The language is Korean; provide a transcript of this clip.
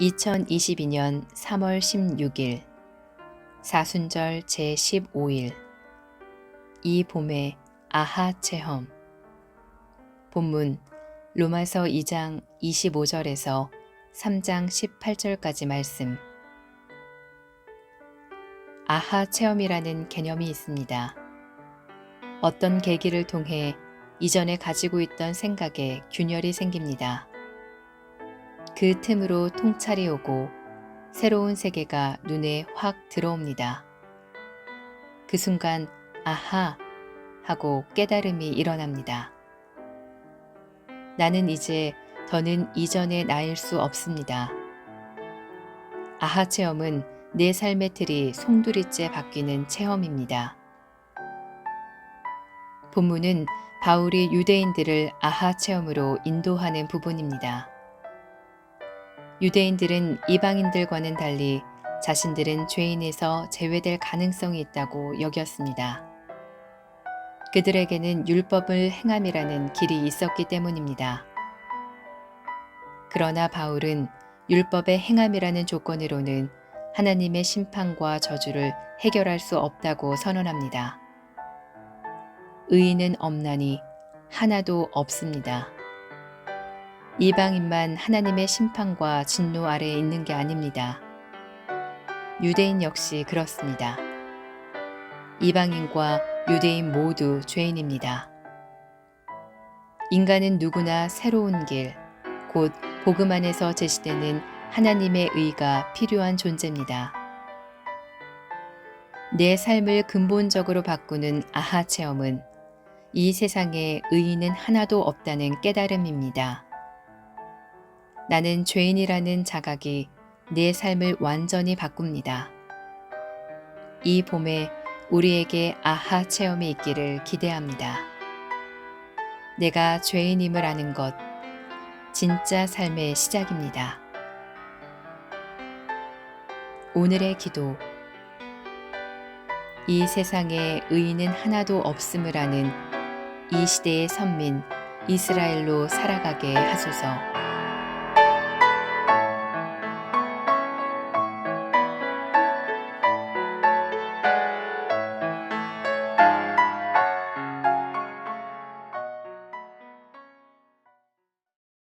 2022년 3월 16일 사순절 제15일 이 봄의 아하 체험 본문 로마서 2장 25절에서 3장 18절까지 말씀 아하 체험이라는 개념이 있습니다. 어떤 계기를 통해 이전에 가지고 있던 생각에 균열이 생깁니다. 그 틈으로 통찰이 오고 새로운 세계가 눈에 확 들어옵니다. 그 순간 아하 하고 깨달음이 일어납니다. 나는 이제 더는 이전의 나일 수 없습니다. 아하 체험은 내 삶의 틀이 송두리째 바뀌는 체험입니다. 본문은 바울이 유대인들을 아하 체험으로 인도하는 부분입니다. 유대인들은 이방인들과는 달리 자신들은 죄인에서 제외될 가능성이 있다고 여겼습니다. 그들에게는 율법을 행함이라는 길이 있었기 때문입니다. 그러나 바울은 율법의 행함이라는 조건으로는 하나님의 심판과 저주를 해결할 수 없다고 선언합니다. 의인은 없나니 하나도 없습니다. 이방인만 하나님의 심판과 진노 아래에 있는 게 아닙니다. 유대인 역시 그렇습니다. 이방인과 유대인 모두 죄인입니다. 인간은 누구나 새로운 길, 곧 복음 안에서 제시되는 하나님의 의가 필요한 존재입니다. 내 삶을 근본적으로 바꾸는 아하 체험은 이 세상에 의인은 하나도 없다는 깨달음입니다. 나는 죄인이라는 자각이 내 삶을 완전히 바꿉니다. 이 봄에 우리에게 아하 체험이 있기를 기대합니다. 내가 죄인임을 아는 것, 진짜 삶의 시작입니다. 오늘의 기도. 이 세상에 의인은 하나도 없음을 아는 이 시대의 선민 이스라엘로 살아가게 하소서.